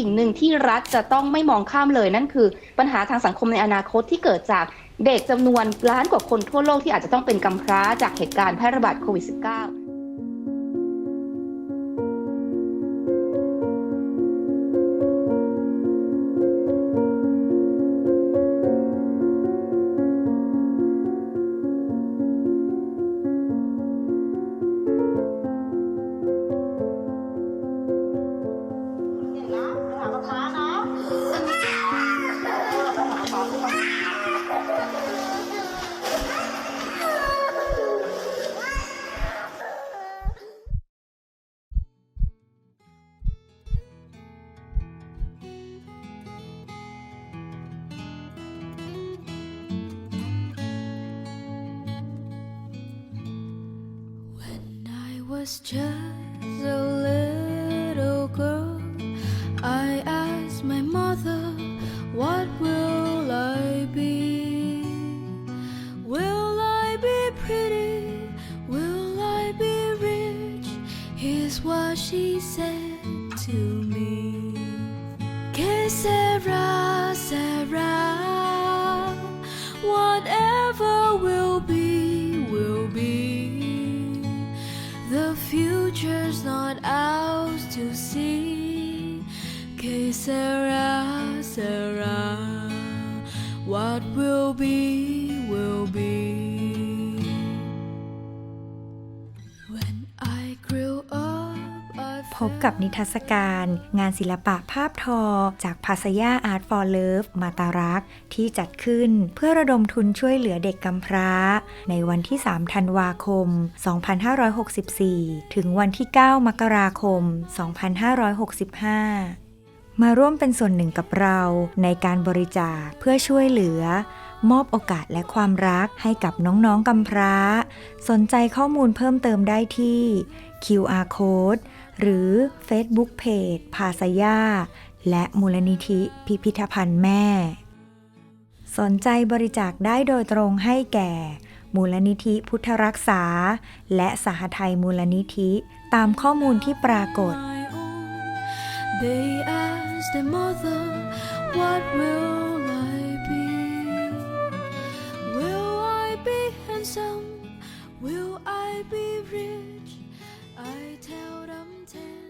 สิ่งหนึ่งที่รัฐจะต้องไม่มองข้ามเลยนั่นคือ ปัญหาทางสังคมในอนาคตที่เกิดจากเด็กจำนวนล้านกว่าคนทั่วโลกที่อาจจะต้องเป็นกำพร้าจากเหตุการณ์แพร่ระบาดโควิด -19 was just a little girl, I asked my mother, What will I be? Will I be pretty? Will I be rich? Here's what she said to me. Que sera, Sarah, whatever The future's not ours to see. Que sera, Sarah, what will be, พบกับนิทรรศการ งานศิลปะภาพทอ จากภาสยาอาร์ตฟอร์เลิฟมาตารัก ที่จัดขึ้นเพื่อระดมทุนช่วยเหลือเด็กกำพร้า ในวันที่ 3 ธันวาคม 2564 ถึงวันที่ 9 มกราคม 2565มาร่วมเป็นส่วนหนึ่งกับเราในการบริจาคเพื่อช่วยเหลือ มอบโอกาสและความรักให้กับน้องๆกำพร้า สนใจข้อมูลเพิ่มเติมได้ที่ QR code หรือ Facebook Page ภาสยา และมูลนิธิพิพิธภัณฑ์แม่ สนใจบริจาคได้โดยตรงให้แก่ มูลนิธิพุทธรักษา และสหไทยมูลนิธิตามข้อมูลที่ปรากฏ They asked their mother, What will I be? Will I be handsome? Will I be rich? 爱 theo đắm theo